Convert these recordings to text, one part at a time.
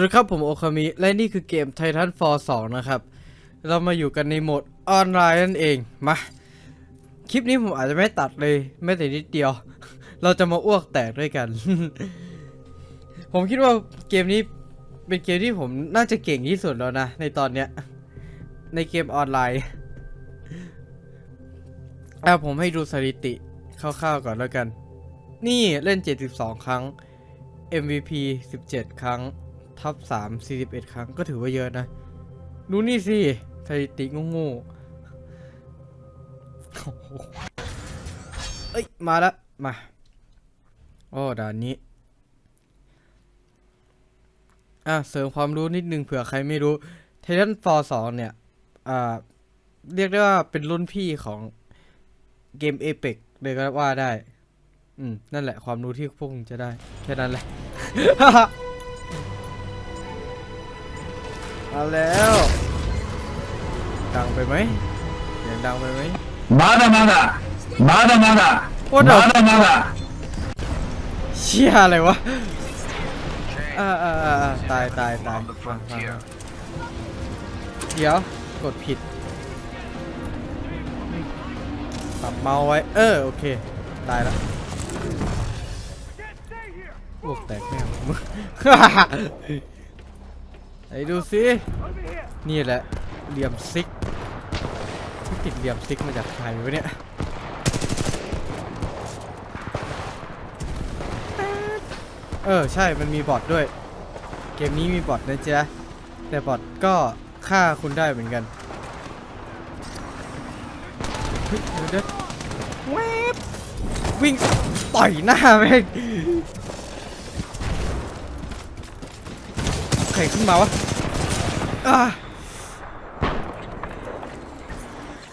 วัสดีครับผมโอคามิ และนี่คือเกม Titan Fall 2 นะครับ เรามาอยู่กันในโหมดออนไลน์นั่นเอง มา คลิปนี้ผมอาจจะไม่ตัดเลยแม้แต่นิดเดียว เราจะมาอ้วกแตกด้วยกัน ผมคิดว่าเกมนี้เป็นเกมที่ผมน่าจะเก่งที่สุดแล้วนะ ในตอนเนี้ย ในเกมออนไลน์อะผมให้ดูสถิติคร่าวๆก่อนแล้วกัน นี่เล่น 72 ครั้ง MVP 17 ครั้ง ท็อป3 41ครั้งก็ถือว่าเยอะนะ ดูนี่สิสถิติโง่ๆเอ้ย มาล้วมาโอ้ด่านนี้ อะ เสริมความรู้นิดนึงเผื่อใครไม่รู้ Titan Fall 2เนี่ยอ่าเรียกได้ว่าเป็นรุ่นพี่ของเกม Apex เลยก็ว่าได้ อืม นั่นแหละความรู้ที่พวกคุณจะได้ แค่นั้นแหละ เอาแล้ว ดังไปไหมเสียงดังไปไหม まだまだまだまだ What the- まだまだ เชี่ยอะไรวะอ่าอ่าอ่าอ่าตายตายตาย On the frontier เดี๋ยว กดผิดปรับเมาส์ไว้ เออ โอเค ตายแล้วพวกแตกแม่งมึง ไหนดูสินี่แหละเหลี่ยมซิกที่ติดเหลี่ยมซิกมาจากใครวะเนี่ยเออใช่มันมีบอทด้วย เกมนี้มีบอทนะจ๊ะแต่บอทก็ฆ่าคุณได้เหมือนกันเดี๋ยวเดี๋ยววิ่งต่อยหน้าแม่ง ใครขึ้นมาวะอ่า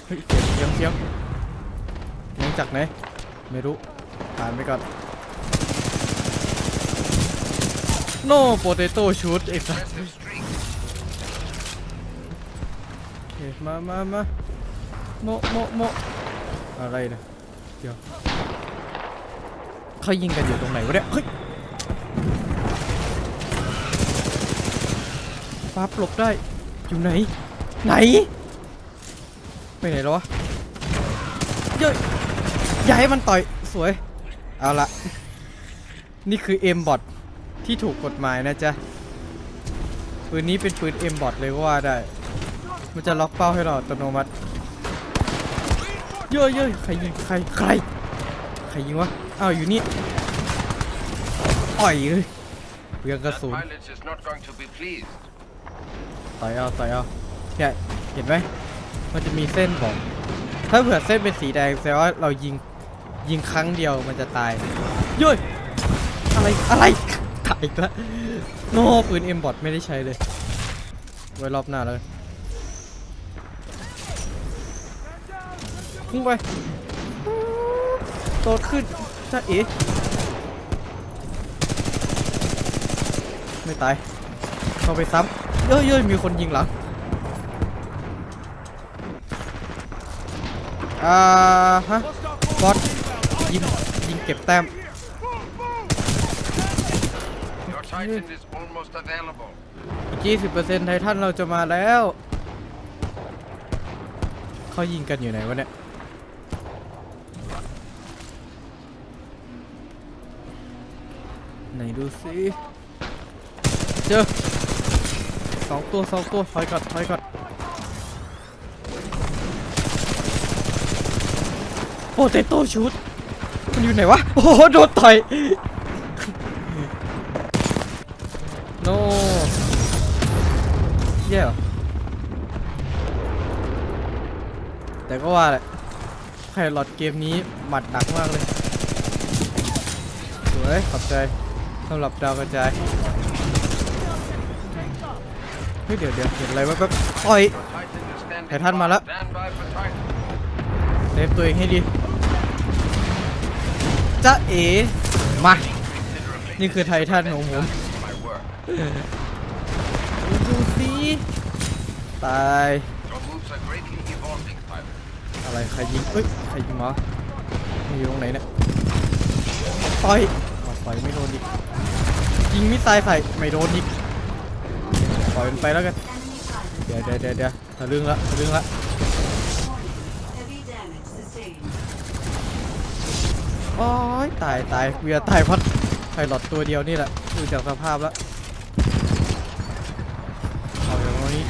เฮ้ยเสียงเสียงเสียงเสียงจากไหน ไม่รู้ผ่านไปก่อน โน่โปเตโต้ชูดไอ้สัส Impressive streak โอเคมามามาโมโมโมอะไรนะเดี๋ยวเขายิงกันอยู่ตรงไหนวะเนี่ยเฮ้ย ปั๊บหลบได้ อยู่ไหน ไหน ไปไหนแล้ววะเย้ยอย่าให้มันต่อย สวย เอาละ นี่คือเอ็มบอทที่ถูกกฎหมายนะจ๊ะ ปืนนี้เป็นปืนเอ็มบอทเลยก็ว่าได้ มันจะล็อกเป้าให้เราอัตโนมัติเยอะเยอะใครยิงใครใคร ใครยิงวะ อ้าวอยู่นี่อ่อยเลยเปลืองกระ That สุน ต่อยเอาต่อยเอาเนี่ยเห็นไหมมันจะมีเส้นบอก ถ้าเผื่อเส้นเป็นสีแดงแสดงว่าเรายิงยิงครั้งเดียวมันจะตายเย้ยอะไรอะไรตายอีกแล้วโน่ปืนเอ็มบอทไม่ได้ใช้เลย ไว้รอบหน้าเลยพุ่งไปโตดขึ้นจ้าเอ๋ไม่ตาย เข้าไปซ้ำเย้ยเย้ยมีคนยิงหลังอ่าฮะบอสยิงยิงเก็บแต้ม Your Titan is almost available อีก20%ไททันเราจะมาแล้ว เขายิงกันอยู่ไหนวะเนี่ยไหนดูสิเจอ สองตัวสองตัวถอยก่อนถอยก่อนโปเตโต้ชุดมันอยู่ไหนวะ โอ้โหโดนต่อยโนแย่เหรอแต่ก็ว่าแหละไพลอตเกมนี้หมัดหนักมากเลย สวย ขอบใจสำหรับดาวกระจาย เฮ้ยเดี๋ยวเดี๋ยวเห็นอะไรวะแบบต่อย Titan is standing ไททันมาแล้ว Stand by for Titan เซฟตัวเองให้ดีจ้าเอ๋มา considerably นี่คือไททันของผม my work ดูสิตาย Your moves are greatly evolving pilot อะไรใครยิงเอ้ยใครยิงวะมันอยู่ตรงไหนเนี่ยไปต่อยอ๋อต่อยไม่โดนอีกยิงมิสไซล์ใส่ไม่โดนอีกป ล่อยมันไปแล้วกัน เดี๋ยวเดี๋ยวเดี๋ยวเดี๋ยวทะลึ่งละทะลึ่งละโอ้ยตายตายเวียตายพราะไพลอตตัวเดียวนี่แหละดูจากสภาพแล้วเอาอย่างนี้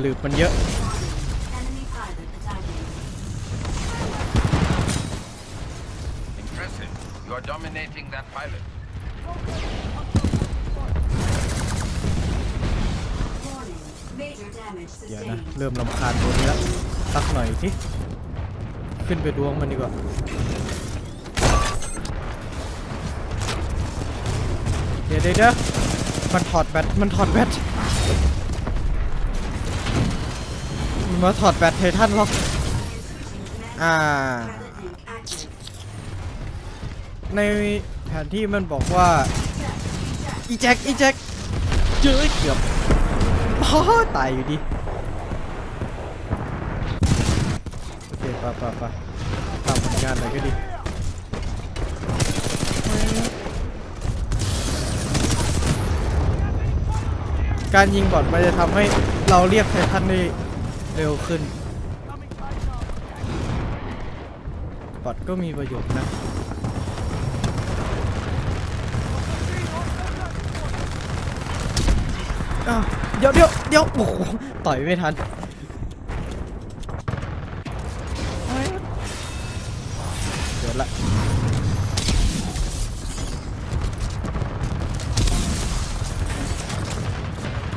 หลืบมันเยอะ เดี๋ยวนะ เริ่มลำคาญตัวนี้ล้วสักหน่อยสิขึ้นไปดวงมันดีกว่าเดี๋ยวเดี๋ยวมันถอดแบตมันถอดแบตมันมาถอดแบตไททันหรอกอ่า ในแผนที่มันบอกว่า อีแจ็คอีแจ็คเจอเกือบ พ่อตายอยู่ดีโอเคไปไปไปทำผลงานหน่อยก็ดี การยิงบอดมันจะทำให้เราเรียกไททันได้เร็วขึ้น บอดก็มีประโยชน์นะอ้าว เดี๋ยวเดี๋ยวเดี๋ยวโอ้โหต่อยไม่ทันเดี๋ยวละ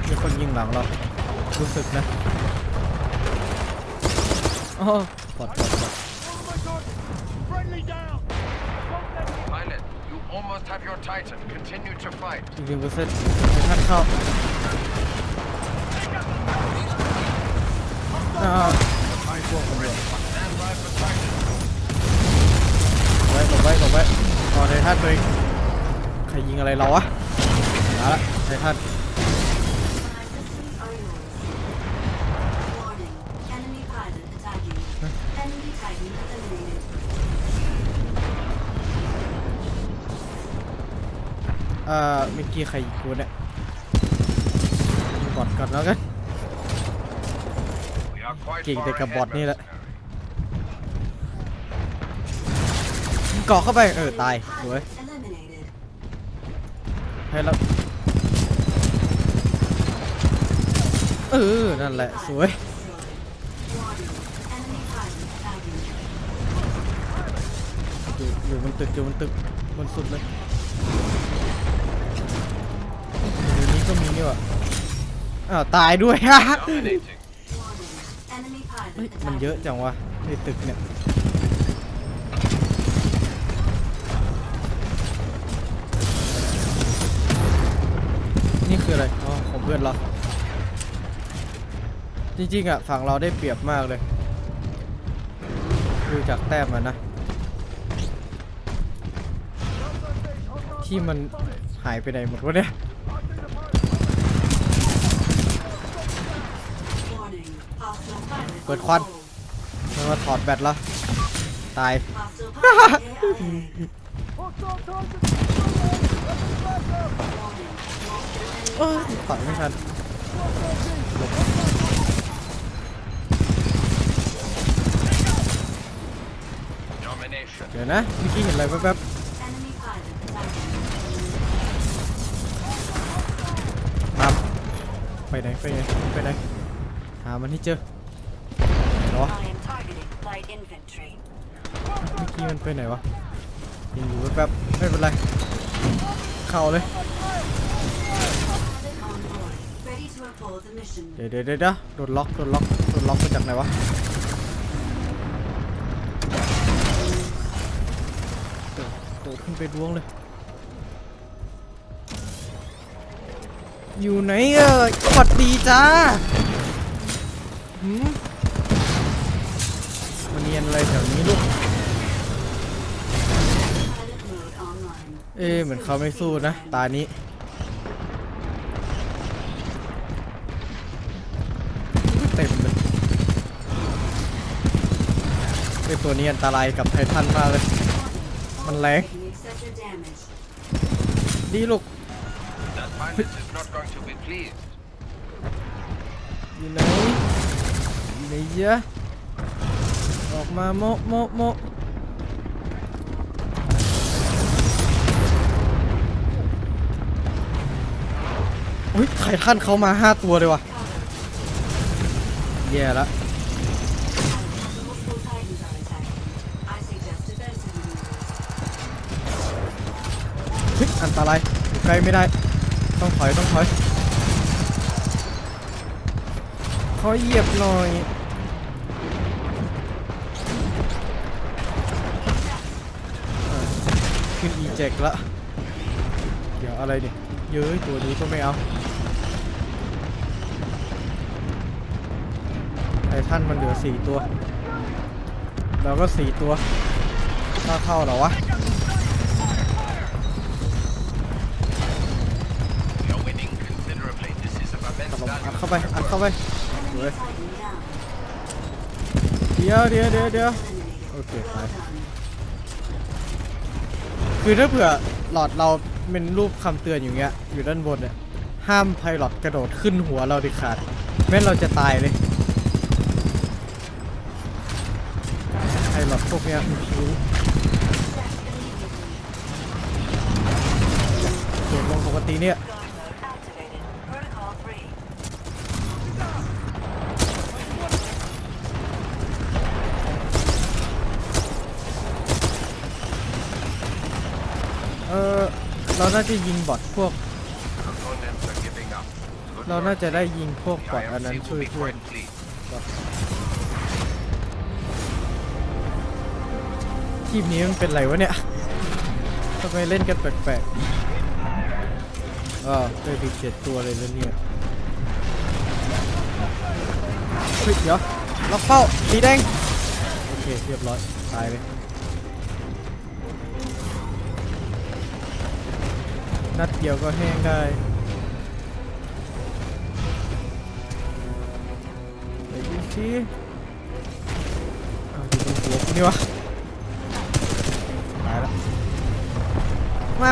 มีคนยิงหลังเรารู้สึกนะอ๋อปลอดปลอดปลอด Pilot, you almost have your Titan. Continue to fight. จริงๆก็เซ็ตท่านเข้าอ่าพวกตำรวจ Stand by for Titan. ไว้หลบไว้หลบไว้ต่อไททันตัวเองใครยิงอะไรเราวะมาละไททันเอ่อเมื่อกี้ใครยิงกูเนี่ยยิงบอดก่อนแล้วกัน เก่งแต่กับบอทนี่แหละเกาะเข้าไป เออ ตายสวยให้แล้วเออ นั่นแหละ สวยอยู่อยู่มันตึกอยู่มันตึกมันสุดเลยอยู่นี้ก็มีนี่วะอ้าวตายด้วยฮะ เฮ้ยมันเยอะจังวะในตึกเนี่ยนี่คืออะไรอ๋อของเพื่อนเราจริงๆอะฝั่งเราได้เปรียบมากเลยดูจากแต้มมันนะ ที่มันหายไปไหนหมดวะเนี่ย เปิดควันมันมาถอดแบตแล้วตาย เอ้ยต่อยไม่ทันเดี๋ยวนะเมื่อกี้เห็นอะไรแป๊บๆครับไปไหนไปไหนไปไหนหามันให้เจอ วะ I am targeting light infantry. เมื่อกี้มันไปไหนวะยิงอยู่แป๊บๆไม่เป็นไร เข้าเลย Pilot on board. Ready to uphold the mission. เดี๋ยวเดี๋ยวเดี๋ยวโดนล็อกโดนล็อกโดนล็อกมาจากไหนวะโดดโดดขึ้นไปดวงเลย อยู่ไหนเอ่ยสวัสดีจ้าหืมมั นเนียนอะไรแถวนี้ลูก Pilot mode online. เอ๊ะเหมือนเขาไม่สู้นะ ตานี้เต็มเลยไอตัวนี้อันตรายกับไททันมากเลย Warning. มันแรง Taking excessive damage. ดีลูก That pilot is not going to be pleased. อยู่ไหนอยู่ไหนเยอะ ออกมาโมโมโมอุ้ยไททันเขามาห้าตัวเลยว่ะแย่ละอันตรายอยู่ใกล้ไม่ได้ ต้องถอย ต้องถอยขอเหยียบหน่อย เจกละ เดี๋ยวอะไรเนี่ยเย้ยตัวนี้ก็ไม่เอาไททันมันเหลือสี่ตัว เราก็สี่ตัวถ้าเท่าเหรอวะอัดเข้าไปอัดเข้าไปเดี๋ยวเดี๋ยวเดี๋ยวเดี๋ยวโอเคไป คือถ้าเผื่อหลอดเราเป็นรูปคำเตือนอย่างเงี้ย อยู่ด้านบนเนี่ยห้ามไพลอตกระโดดขึ้นหัวเราเด็ดขาดแม้นเราจะตายเลยไพลอตพวกเนี้ยมีคิ้วเกมลงปกติเนี่ย Activated. Protocol 3. เออ เราน่าจะยิงบอทพวก Opponents are giving up. Good เราน่า work. จะได้ยิงพวก The บอทอันนั้น IMC ช่วย will be เพื่อน quite pleased. ทีมนี้มันเป็นไรวะเนี่ยทำไมเล่นกันแปลกๆอ่าได้ไปเจ็ดตัวเลยแล้วเนี่ยเฮ้ยเดี๋ยวล็อกเป้าสีแดง โอเค เรียบร้อย ตายเลย นัดเดียวก็แห้งได้ไปดูสิอ้าวอยู่บนหัวกูนี่วะตายแล้วมา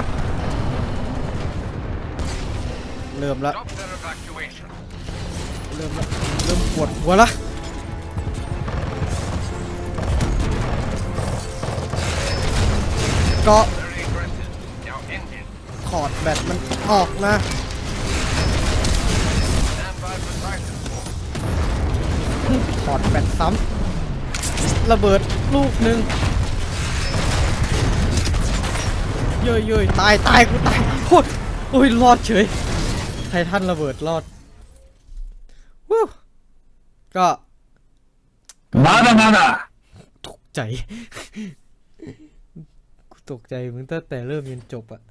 เริ่มละเริ่มละเริ่มปวดหัวละเกาะ ถอดแบตมันออกนะ ถอดแบตซ้ำระเบิดลูกหนึ่งเย้ยเยตายตายกูตายโคตรโอ้ยรอดเฉยไททันระเบิดรอดวู้ก็มาดามาดาตกใจ กูตกใจมึงตั้งแต่เริ่มยันจบอะ